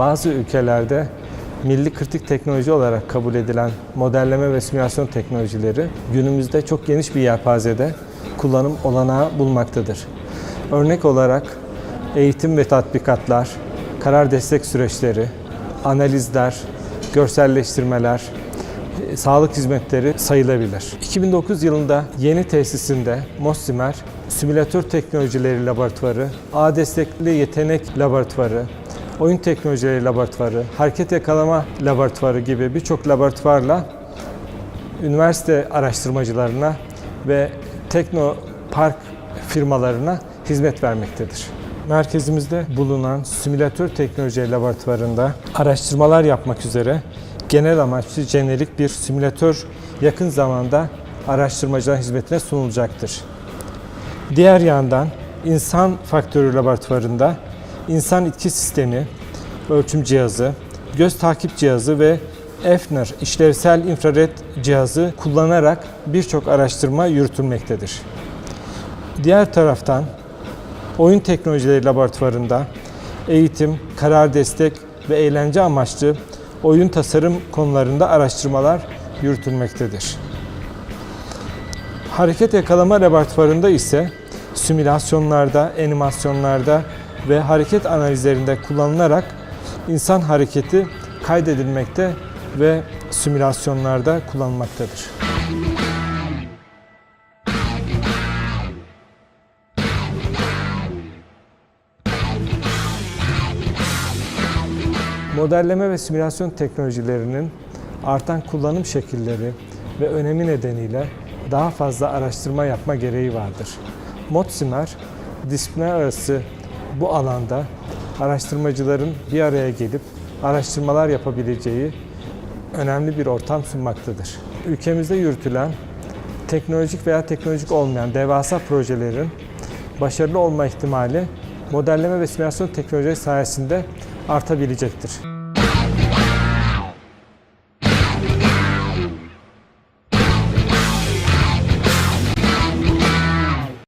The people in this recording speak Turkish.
Bazı ülkelerde milli kritik teknoloji olarak kabul edilen modelleme ve simülasyon teknolojileri günümüzde çok geniş bir yelpazede kullanım olanağı bulmaktadır. Örnek olarak eğitim ve tatbikatlar, karar destek süreçleri, analizler, görselleştirmeler, e, sağlık hizmetleri sayılabilir. 2009 yılında yeni tesisinde Mossimer, simülatör teknolojileri laboratuvarı, ağ destekli yetenek laboratuvarı, oyun teknolojileri laboratuvarı, hareket yakalama laboratuvarı gibi birçok laboratuvarla üniversite araştırmacılarına ve teknopark firmalarına hizmet vermektedir. Merkezimizde bulunan simülatör teknoloji laboratuvarında araştırmalar yapmak üzere genel amaçlı jenerik bir simülatör yakın zamanda araştırmacılar hizmetine sunulacaktır. Diğer yandan insan faktörü laboratuvarında insan itki sistemi, ölçüm cihazı, göz takip cihazı ve EFNER işlevsel infrared cihazı kullanarak birçok araştırma yürütülmektedir. Diğer taraftan oyun teknolojileri laboratuvarında eğitim, karar destek ve eğlence amaçlı oyun tasarım konularında araştırmalar yürütülmektedir. Hareket yakalama laboratuvarında ise simülasyonlarda, animasyonlarda ve hareket analizlerinde kullanılarak insan hareketi kaydedilmekte ve simülasyonlarda kullanılmaktadır. Modelleme ve simülasyon teknolojilerinin artan kullanım şekilleri ve önemi nedeniyle daha fazla araştırma yapma gereği vardır. Motsimer, disiplinler arası bu alanda araştırmacıların bir araya gelip araştırmalar yapabileceği önemli bir ortam sunmaktadır. Ülkemizde yürütülen teknolojik veya teknolojik olmayan devasa projelerin başarılı olma ihtimali modelleme ve simülasyon teknolojileri sayesinde artabilecektir.